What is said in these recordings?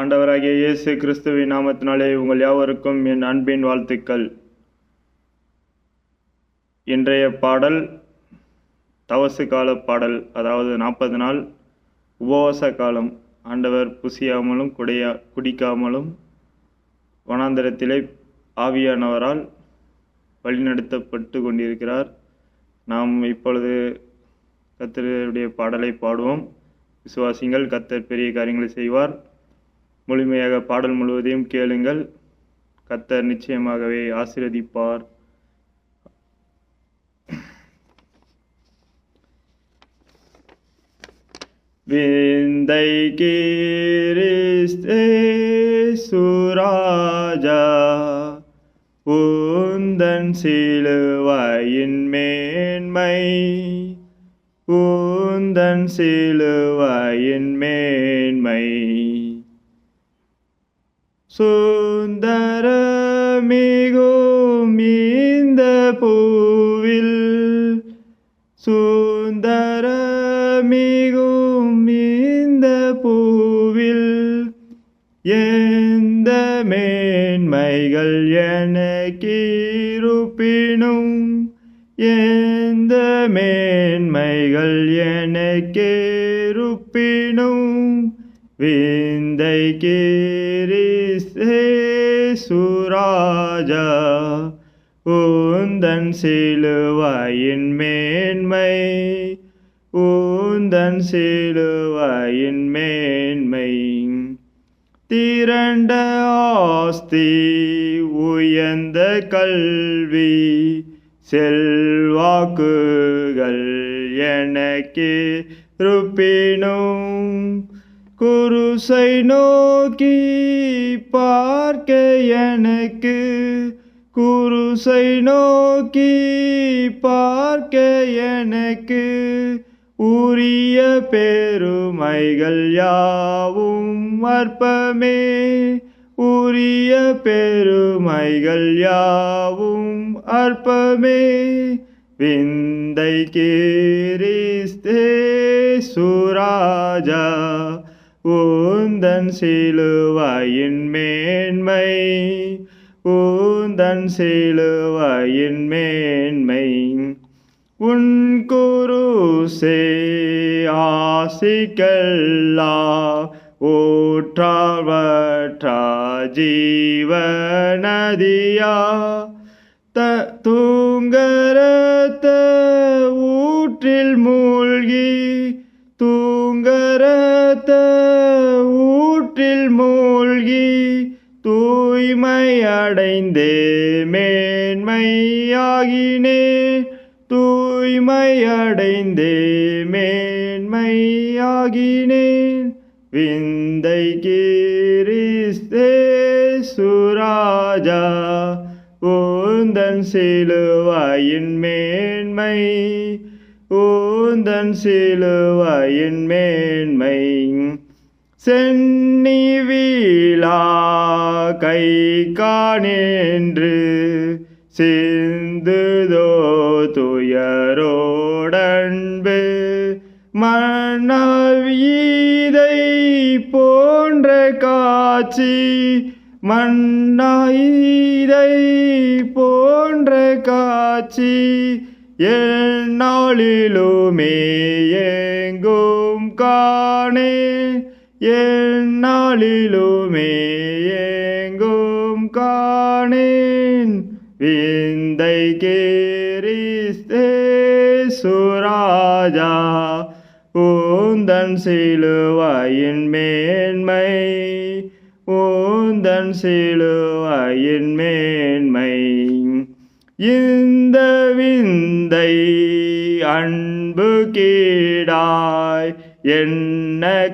ஆண்டவராகிய இயேசு கிறிஸ்துவின் நாமத்தினாலே உங்கள் யாவருக்கும் என் அன்பின் வாழ்த்துக்கள். இன்றைய பாடல் தவசு கால பாடல் அதாவது நாற்பது நாள் உபவாச காலம். ஆண்டவர் புசியாமலும் குடையா குடிக்காமலும் வனாந்தரத்திலே ஆவியானவரால் வழிநடத்தப்பட்டு கொண்டிருக்கிறார். நாம் இப்பொழுது கத்தருடைய பாடலை பாடுவோம். விசுவாசிங்கள் கத்தர் பெரிய காரியங்களை செய்வார். முழுமையாக பாடல் முழுவதையும் கேளுங்கள். கத்தர் நிச்சயமாகவே ஆசீர்வதிப்பார். விந்தை கீரிஸ்தே சுராஜா உந்தன் சிலுவையின் மேன்மை உந்தன் சிலுவையின் மேன்மை. சுந்தரமிகும் இந்த பூவில் சுந்தரமிகும் இந்த பூவில் எந்த மேன்மைகள் எனக்கிருப்பினும் எந்த மேன்மைகள் எனக்கேருப்பினும் விந்தை கீரிசே சுராஜா ஊந்தன் சிலுவையின் மேன்மை ஊந்தன் சிலுவையின் மேன்மை. திரண்ட ஆஸ்தி உயர்ந்த கல்வி செல்வாக்குகள் எனக்கு ருப்பினும் குருசை நோக்கி பார்க்க எனக்கு. குருசை நோக்கி பார்க்க எனக்கு. உரிய பெருமைகள் யாவும் அற்பமே. உரிய பெருமைகள் யாவும் அற்பமே. விந்தை கீரிஸ்தே சுராஜா. ஊந்தன் சிலுவையின் மேன்மை ஊந்தன் சிலுவையின் மேன்மை. உன் குருசே ஆசிக்கல்லா ஊற்றாவற்றா ஜீவநதியா த தூங்கரத்த ஊற்றில் மூழ்கி தூங்கரத்த கூற்றில் மூழ்கி தூய்மை அடைந்தே மேன்மையாகினே தூய்மை அடைந்தே மேன்மையாகினேன் விந்தை கீரிஸ்தே சுராஜா ஊந்தன் சிலுவாயின் மேன்மை ஊந்தன் சிலுவாயின் மேன்மை சென்னி வீழா கை காணென்று சிந்துதோ துயரோடன்பு மன்னவீதை போன்ற காட்சி மன்னாயிதை போன்ற காட்சி எந்நாளிலுமே எங்கும் காணே எந்நாளிலுமே எங்கும் காணேன். விந்தை கேரிஸ்தே சுராஜா ஊந்தன் சிலுவையின் மேன்மை ஊந்தன் சிலுவையின் மேன்மை. இந்த விந்தை அன்பு கீடாய் என்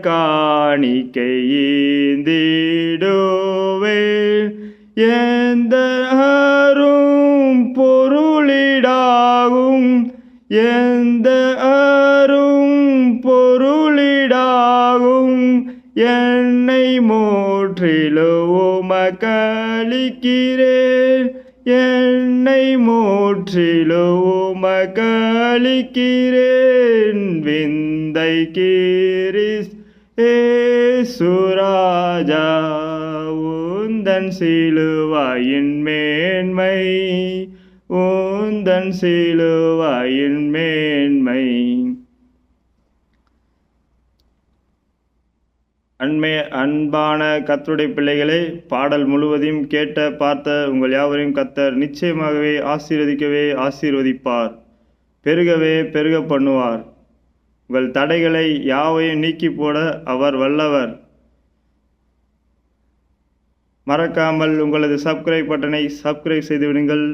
காணிக்கை ஈந்திடுவே. எந்த அரும் பொருளிடாகும். எந்த அரும் பொருளிடாகும். என்னை மூற்றிலுமக்களிக்கிறேன் என்னை மூற்றிலுமக்களிக்கிறேன் விந்தை கீரிஸ் ஏசுராஜா சுராஜா உந்தன் சிலுவாயின் மேன்மை. உந்தன் சிலுவாயின் மேன்மை. அண்மை அன்பான கர்த்தருடைய பிள்ளைகளை பாடல் முழுவதையும் கேட்ட பார்த்த உங்கள் யாவரையும் கத்தர் நிச்சயமாகவே ஆசீர்வதிக்கவே ஆசீர்வதிப்பார். பெருகவே பெருக பண்ணுவார். உங்கள் தடைகளை யாவையும் நீக்கி போட அவர் வல்லவர். மறக்காமல் உங்களது சப்ஸ்கிரைப் பட்டனை சப்ஸ்கிரைப் செய்து விடுங்கள்.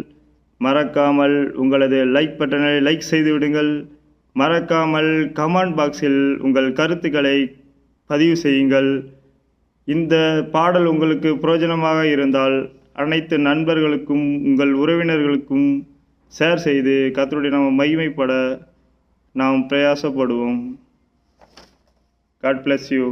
மறக்காமல் உங்களது லைக் பட்டனை லைக் செய்து விடுங்கள். மறக்காமல் கமெண்ட் பாக்ஸில் உங்கள் கருத்துக்களை பதிவு செய்யுங்கள். இந்த பாடல் உங்களுக்கு பிரயோஜனமாக இருந்தால் அனைத்து நண்பர்களுக்கும் உங்கள் உறவினர்களுக்கும் ஷேர் செய்து கத்தருடைய நம்ம மகிமைப்பட நாம் பிரயாசப்படுவோம் காட் bless யூ